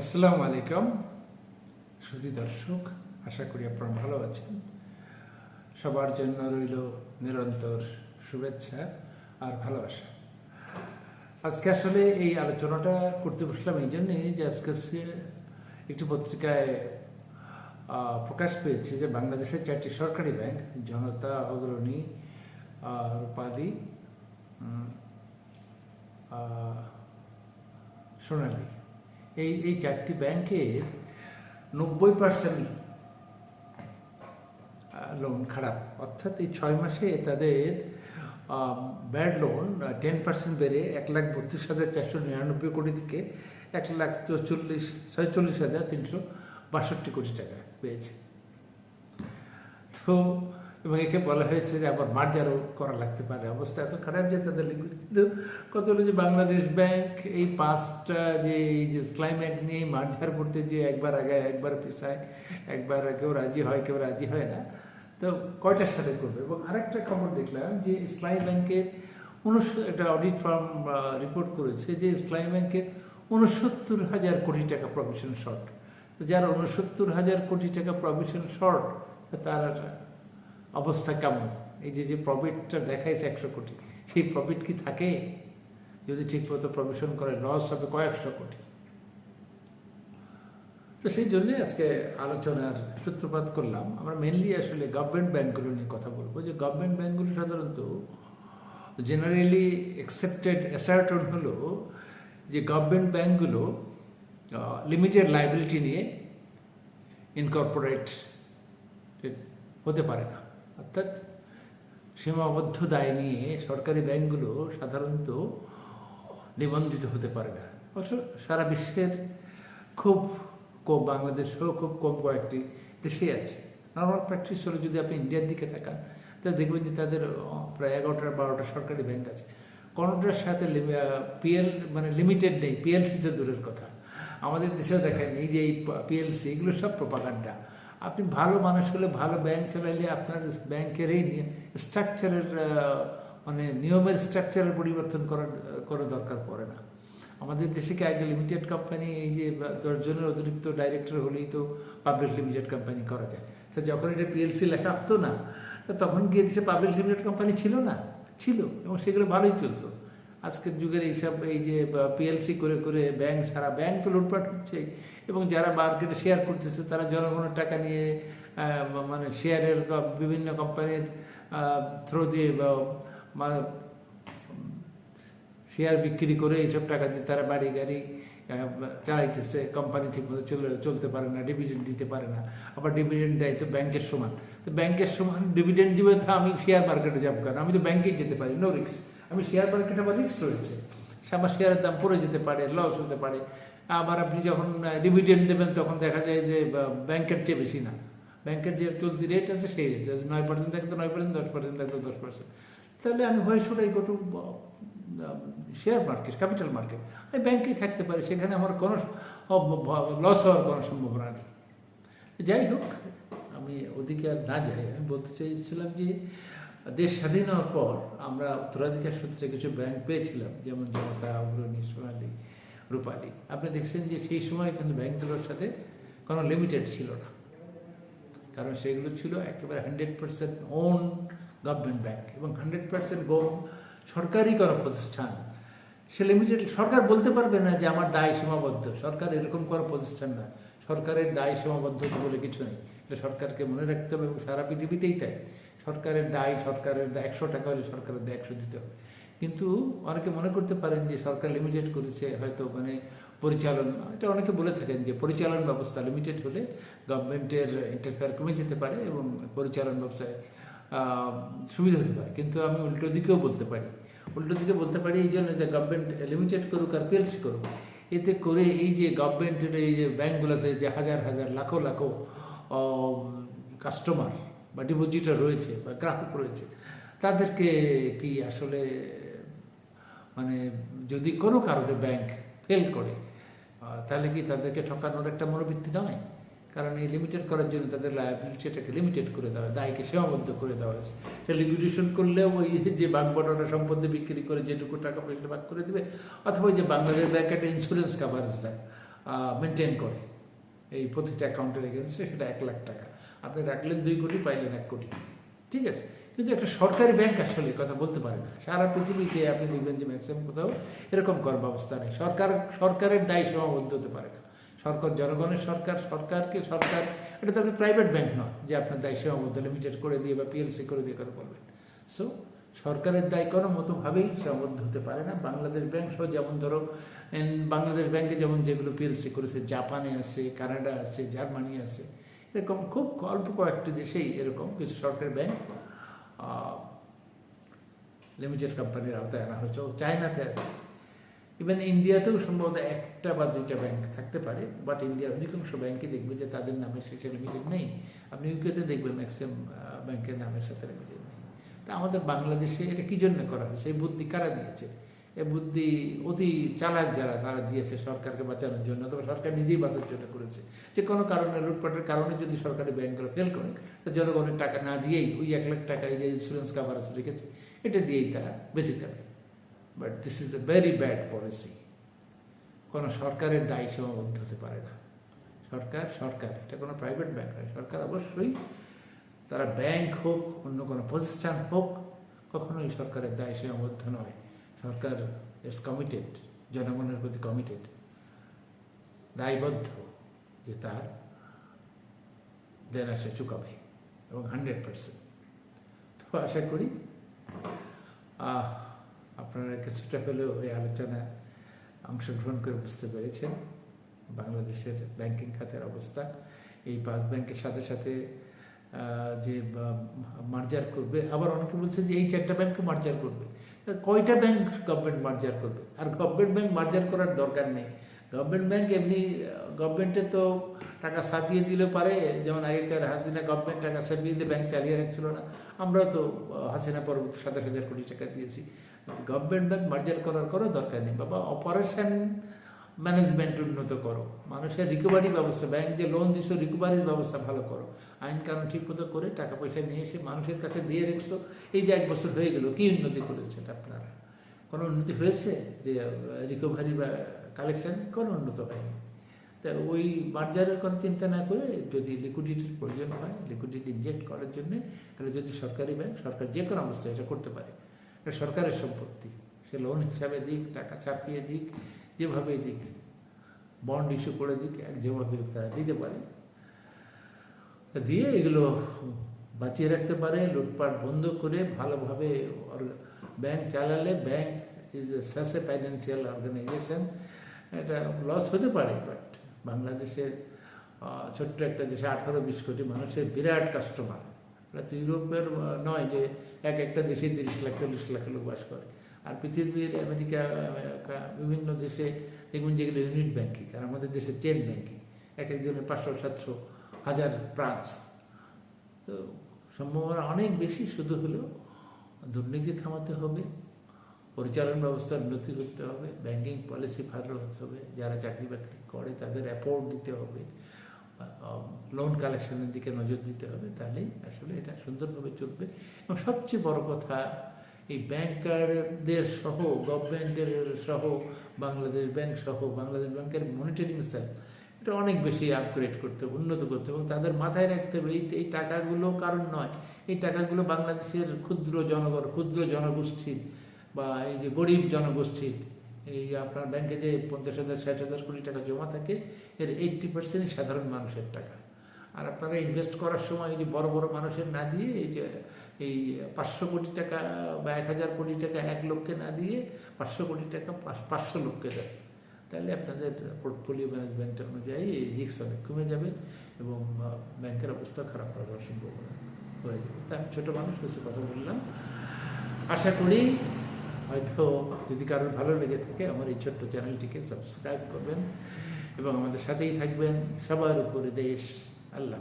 আসসালামু আলাইকুম। সুধী দর্শক, আশা করি আপনারা ভালো আছেন। সবার জন্য রইল নিরন্তর শুভেচ্ছা আর ভালোবাসা। আজকে আসলে এই আলোচনাটা করতে বসলাম এই জন্যই যে আজকে একটি পত্রিকায় প্রকাশ পেয়েছে যে বাংলাদেশের চারটি সরকারি ব্যাংক, জনতা, অগ্রণী রূপালী সোনালী। এই এই চারটি ব্যাংকের নব্বই পার্সেন্ট লোন খারাপ। অর্থাৎ এই ছয় মাসে তাদের ব্যাড লোন টেন পার্সেন্ট বেড়ে এক লাখ বত্রিশ হাজার চারশো নিরানব্বই কোটি থেকে এক লাখ চল্লিশ, ছয়চল্লিশ হাজার তিনশো বাষট্টি কোটি টাকা পেয়েছে। তো এবং একে বলা হয়েছে যে আবার মার্জারও করা লাগতে পারে অবস্থা এত খারাপ যে তাদের লিকুইড কিন্তু কত হলো যে বাংলাদেশ ব্যাংক এই পাঁচটা যে, এই যে ক্লাইমেট নিয়ে মার্জার করতে যে একবার আগে, একবার পিছায় একবার কেউ রাজি হয়, কেউ রাজি হয় না, তো কয়টার সাথে করবে? এবং আরেকটা খবর দেখলাম যে ইসলামী ব্যাংকের উনশ, একটা অডিট ফার্ম রিপোর্ট করেছে যে ইসলামী ব্যাংকের উনসত্তর হাজার কোটি টাকা প্রভিশন শর্ট যারা উনসত্তর হাজার কোটি টাকা প্রভিশন শর্ট তার অবস্থা কেমন এই যে যে প্রফিটটা দেখাইছে একশো কোটি, সেই প্রফিট কি থাকে? যদি ঠিকমতো প্রভিশন করে লস হবে কয়েকশো কোটি। তো সেই জন্য আজকে আলোচনার সূত্রপাত করলাম। আমরা মেনলি আসলে গভর্নমেন্ট ব্যাংকগুলো নিয়ে কথা বলব। যে গভর্নমেন্ট ব্যাংকগুলো সাধারণত জেনারেলি অ্যাকসেপ্টেড অ্যাসার্টন হলো যে গভর্নমেন্ট ব্যাংকগুলো লিমিটেড লাইবিলিটি নিয়ে ইনকর্পোরেট হতে পারে না। অর্থাৎ সীমাবদ্ধ দায় নিয়ে সরকারি ব্যাংকগুলো সাধারণত নিবন্ধিত হতে পারে না। অবশ্য সারা বিশ্বের খুব কম বাংলাদেশেও খুব কম কয়েকটি দেশেই আছে। নর্মাল প্র্যাকটিস হলে যদি আপনি ইন্ডিয়ার দিকে তাকান, তাহলে দেখবেন যে তাদের প্রায় এগারোটা বারোটা সরকারি ব্যাংক আছে। কোনোটার সাথে পিএল মানে লিমিটেড নেই পিএলসি তো দূরের কথা। আমাদের দেশেও দেখেন এই যে এই পিএলসি এগুলো সব প্রপাগান্ডা আপনি ভালো মানুষ হলে ভালো ব্যাংক চালাইলে আপনার ব্যাংকের এই স্ট্রাকচারের মানে নিয়মের স্ট্রাকচারের পরিবর্তন করার করার দরকার পড়ে না। আমাদের দেশে কি আগে লিমিটেড কোম্পানি এই যে দশজনের অতিরিক্ত ডাইরেক্টর হলেই তো পাবলিক লিমিটেড কোম্পানি করা যায়। তো যখন এটা পিএলসি লেখা আসতো না তখন গিয়ে দেশে পাবলিক লিমিটেড কোম্পানি ছিল না, ছিল এবং সেগুলো ভালোই চলতো। আজকের যুগের এইসব এই যে পিএলসি করে করে ব্যাংক সারা ব্যাংক তো লুটপাট হচ্ছে। এবং যারা মার্কেটে শেয়ার করতেছে, তারা জনগণের টাকা নিয়ে মানে শেয়ারের বিভিন্ন কোম্পানির থ্রো দিয়ে বা শেয়ার বিক্রি করে এইসব টাকা দিয়ে তারা বাড়ি গাড়ি চালাইতেছে। কোম্পানি ঠিকমতো চলে, চলতে পারে না ডিভিডেন্ড দিতে পারে না। আবার ডিভিডেন্ড দেয় তো ব্যাংকের সমান। তো ব্যাংকের সমান ডিভিডেন্ড দিবে তো আমি শেয়ার মার্কেটে যাব কেন? আমি তো ব্যাংকেই যেতে পারি নো রিক্স আমি শেয়ার মার্কেটে আমার রিক্স রয়েছে। আমার শেয়ারের দাম পড়ে যেতে পারে লস হতে পারে। আবার আপনি যখন ডিভিডেন্ড দেবেন, তখন দেখা যায় যে ব্যাংকের চেয়ে বেশি না। ব্যাংকের যে চলতি রেট আছে, সেই রেট নয় পার্সেন্ট থাকে তো নয় পার্সেন্ট দশ পার্সেন্ট থাকতো, দশ পার্সেন্ট তাহলে আমি হয় শুটাই কটু শেয়ার মার্কেট ক্যাপিটাল মার্কেট আমি ব্যাংকেই থাকতে পারি, সেখানে আমার কোনো লস হওয়ার কোনো সম্ভাবনা নেই। যাই হোক, আমি ওদিকে আর না যাই। আমি বলতে চাইছিলাম যে দেশ স্বাধীন হওয়ার পর আমরা উত্তরাধিকার সূত্রে কিছু ব্যাংক পেয়েছিলাম, যেমন জনতা, অগ্রণী, সোনালী, রূপালী। আপনি দেখছেন যে সেই সময় কিন্তু ব্যাংকগুলোর সাথে কোনো লিমিটেড ছিল না। কারণ সেগুলো ছিল একেবারে hundred percent own government bank এবং হান্ড্রেড পার্সেন্ট সরকারি কোনো প্রতিষ্ঠান। সে লিমিটেড সরকার বলতে পারবে না যে আমার দায় সীমাবদ্ধ। সরকার এরকম কোনো প্রতিষ্ঠান না। সরকারের দায় সীমাবদ্ধ বলে কিছু নেই। সরকারকে মনে রাখতে হবে এবং সারা পৃথিবীতেই তাই। সরকারের দায়, সরকারের একশো টাকা হলে সরকারের দায় একশো দিতে হবে। কিন্তু অনেকে মনে করতে পারেন যে সরকার লিমিটেড করেছে, হয়তো মানে পরিচালন, এটা অনেকে বলে থাকেন যে পরিচালন ব্যবস্থা লিমিটেড হলে গভর্নমেন্টের ইন্টারফেয়ার কমে যেতে পারে এবং পরিচালন ব্যবসায় সুবিধা হতে পারে। কিন্তু আমি উল্টো দিকেও বলতে পারি। উল্টো দিকে বলতে পারি এই জন্য যে গভর্নমেন্ট লিমিটেড করুক আর পিএলসি করুক, এতে করে এই যে গভর্নমেন্টের এই যে ব্যাংকগুলোতে যে হাজার হাজার, লাখো লাখো কাস্টমার বা ডিপোজিটর রয়েছে বা গ্রাহক রয়েছে তাদেরকে কি আসলে মানে যদি কোনো কারণে ব্যাংক ফেল করে তাহলে কি তাদেরকে ঠকানোর একটা মনোবৃত্তি নয়? কারণ এই লিমিটেড করার জন্য তাদের লায়াবিলিটিটাকে লিমিটেড করে দেওয়া হয়, দায়কে সীমাবদ্ধ করে দেওয়া হয়েছে। সে লিকুইডেশন করলেও ওই যে বাঘ বটাটা সম্পত্তি বিক্রি করে যেটুকু টাকা পয়সা ভাগ করে দেবে অথবা ওই যে বাংলাদেশ ব্যাংক একটা ইন্স্যুরেন্স কাভারেজ দেয় মেনটেন করে। এই প্রতিটা অ্যাকাউন্টের এগেনস্টে সেটা এক লাখ টাকা। আপনি রাখলেন দুই কোটি, পাইলেন এক কোটি। ঠিক আছে? কিন্তু একটা সরকারি ব্যাংক আসলে কথা বলতে পারে না। সারা পৃথিবীতে আপনি দেখবেন যে ম্যাক্সিমাম কোথাও এরকম কর ব্যবস্থা নেই। সরকার, সরকারের দায় সীমাবদ্ধ হতে পারে না। সরকার, জনগণের সরকার, সরকারকে সরকার, এটা তো আপনি প্রাইভেট ব্যাংক নয় যে আপনার দায় সীমাবদ্ধ লিমিটেড করে দিয়ে বা পিএলসি করে দিয়ে কথা বলবেন। সো সরকারের দায় কোনো মতোভাবেই সীমাবদ্ধ হতে পারে না। বাংলাদেশ ব্যাংক সহ যেমন ধরো বাংলাদেশ ব্যাংকে যেমন যেগুলো পিএলসি করেছে, জাপানে আছে, কানাডা আছে, জার্মানি আছে এরকম খুব অল্প কয়েকটি দেশেই এরকম কিছু সরকারি ব্যাংক লিমিটেড কোম্পানির আওতায় আনা হয়েছে। ও চায়নাতে আছে ইভেন ইন্ডিয়াতেও সম্ভবত একটা বা দুইটা ব্যাংক থাকতে পারে বাট ইন্ডিয়ার অধিকাংশ ব্যাংকে দেখবে যে তাদের নামে সেটা লিমিটেড নেই। আপনি ইউকেতে দেখবেন ম্যাক্সিমাম ব্যাংকের নামের সাথে লিমিটেড নেই। তা আমাদের বাংলাদেশে এটা কী জন্য করা হয়েছে? এই বুদ্ধি কারা দিয়েছে? বুদ্ধি অতি চালাক যারা, তারা দিয়েছে সরকারকে বাঁচানোর জন্য অথবা সরকার নিজেই বাঁচার জন্য করেছে। যে কোনো কারণে, লুটপাটের কারণে যদি সরকারি ব্যাংকগুলো ফেল করে, তো জনগণের টাকা না দিয়েই ওই এক লাখ টাকা এই যে ইন্স্যুরেন্স কাভার আছে রেখেছে, এটা দিয়েই তারা বেঁচে যাবে। But this is a very bad policy কোনো সরকারের দায় সীমাবদ্ধ হতে পারে না। সরকার সরকার, এটা কোনো প্রাইভেট ব্যাংক নয়। সরকার অবশ্যই তারা ব্যাংক হোক, অন্য কোনো প্রতিষ্ঠান হোক, কখনোই সরকারের দায় সীমাবদ্ধ নয়। সরকার ইজ কমিটেড জনগণের প্রতি কমিটেড দায়বদ্ধ যে তার দেনা সে চুকাবে এবং হান্ড্রেড পার্সেন্ট তো আশা করি আপনারা কিছুটা হলেও এই আলোচনা অংশগ্রহণ করে বুঝতে পেরেছেন। বাংলাদেশের ব্যাংকিং খাতের অবস্থা, এই পাঁচ ব্যাংকের সাথে সাথে যে মার্জার করবে, আবার অনেকে বলছে যে এই চারটা ব্যাংককে মার্জার করবে। কয়টা ব্যাংক গভর্নমেন্ট মার্জার করবে? আর গভর্নমেন্ট ব্যাংক মার্জার করার দরকার নেই। গভর্নমেন্ট ব্যাংক এমনি গভর্নমেন্টে তো টাকা ছাপিয়ে দিলে পারে, যেমন আগেকার হাসিনা গভর্নমেন্ট টাকা ছাপিয়ে দিয়ে ব্যাংক চালিয়ে রাখছিল না। আমরা তো হাসিনা পরবর্তী সাতাশ হাজার কোটি টাকা দিয়েছি। গভর্নমেন্ট ব্যাংক মার্জার করার কোনো দরকার নেই। বাবা অপারেশন ম্যানেজমেন্ট উন্নত করো। মানুষের রিকভারি ব্যবস্থা ব্যাংক যে লোন দিছো রিকভারির ব্যবস্থা ভালো করো। আইন কানুন ঠিক মতো করে টাকা পয়সা নিয়ে এসে মানুষের কাছে দিয়ে রেখছো, এই যে এক বছর হয়ে গেল, কি উন্নতি করেছেন আপনারা? কোনো উন্নতি হয়েছে যে রিকভারি বা কালেকশন কোনো উন্নত হয়নি। তা ওই মার্জারের কথা চিন্তা না করে যদি লিকুইডিটির প্রয়োজন হয় লিকুইডিটি ইনজেক্ট করার জন্যে, তাহলে যদি সরকারি ব্যাংক সরকার যে কোনো অবস্থায় এটা করতে পারে। এটা সরকারের সম্পত্তি। সে লোন হিসাবে দিক, টাকা ছাপিয়ে দিক যেভাবে দিক বন্ড ইস্যু করে দিক, এক যেভাবে তারা দিতে পারে। দিয়ে এগুলো বাঁচিয়ে রাখতে পারে, লুটপাট বন্ধ করে ভালোভাবে ব্যাংক চালালে ব্যাংক ইজ এ সাস ফাইন্যান্সিয়াল অর্গানাইজেশন এটা লস হতে পারে বাট বাংলাদেশের ছোট্ট একটা দেশে আঠারো বিশ কোটি মানুষের বিরাট কাস্টমার এটা তো ইউরোপের নয় যে এক একটা দেশে তিরিশ লাখ, চল্লিশ লাখ লোক বাস করে। আর পৃথিবীর, আমেরিকা বিভিন্ন দেশে দেখবেন যেগুলো ইউনিট ব্যাংকিং আর আমাদের দেশে চেন ব্যাংকিং এক একজনের পাঁচশো, সাতশো হাজার ব্রাঞ্চ তো সম্ভাবনা অনেক বেশি শুধু হলেও দুর্নীতি থামাতে হবে, পরিচালন ব্যবস্থার উন্নতি করতে হবে ব্যাংকিং পলিসি ভালো হতে হবে, যারা চাকরি বাকরি করে তাদের অ্যাপোর্ট দিতে হবে লোন কালেকশনের দিকে নজর দিতে হবে, তাহলেই আসলে এটা সুন্দরভাবে চলবে। এবং সবচেয়ে বড় কথা, এই ব্যাংকারদের সহ গভর্নমেন্টের সহ, বাংলাদেশ ব্যাংক সহ, বাংলাদেশ ব্যাংকের মনিটরিং সেল এটা অনেক বেশি আপগ্রেড করতে হবে, উন্নত করতে এবং তাদের মাথায় রাখতে হবে, এই এই টাকাগুলো কারণ নয়। এই টাকাগুলো বাংলাদেশের ক্ষুদ্র জনগণ, ক্ষুদ্র জনগোষ্ঠীর বা এই যে গরিব জনগোষ্ঠীর, এই আপনার ব্যাংকে যে পঞ্চাশ হাজার, ষাট হাজার কোটি টাকা জমা থাকে, এর এইট্টি পার্সেন্টই সাধারণ মানুষের টাকা। আর আপনারা ইনভেস্ট করার সময় এই যে বড় বড় মানুষের না দিয়ে এই যে, এই পাঁচশো কোটি টাকা বা এক হাজার কোটি টাকা এক লোককে না দিয়ে পাঁচশো কোটি টাকা পাঁচ- পাঁচশো লোককে দেয় তাহলে আপনাদের পোর্টফোলিও ম্যানেজমেন্ট অনুযায়ী এই রিক্স অনেক কমে যাবে এবং ব্যাংকের অবস্থা খারাপ হওয়ার সম্ভাবনা হয়ে যাবে। তাই আমি ছোটো মানুষ, কিছু কথা বললাম। আশা করি হয়তো যদি কারোর ভালো লেগে থাকে, আমার এই ছোট্ট চ্যানেলটিকে সাবস্ক্রাইব করবেন এবং আমাদের সাথেই থাকবেন। সবার উপরে দেশ, আল্লাহ।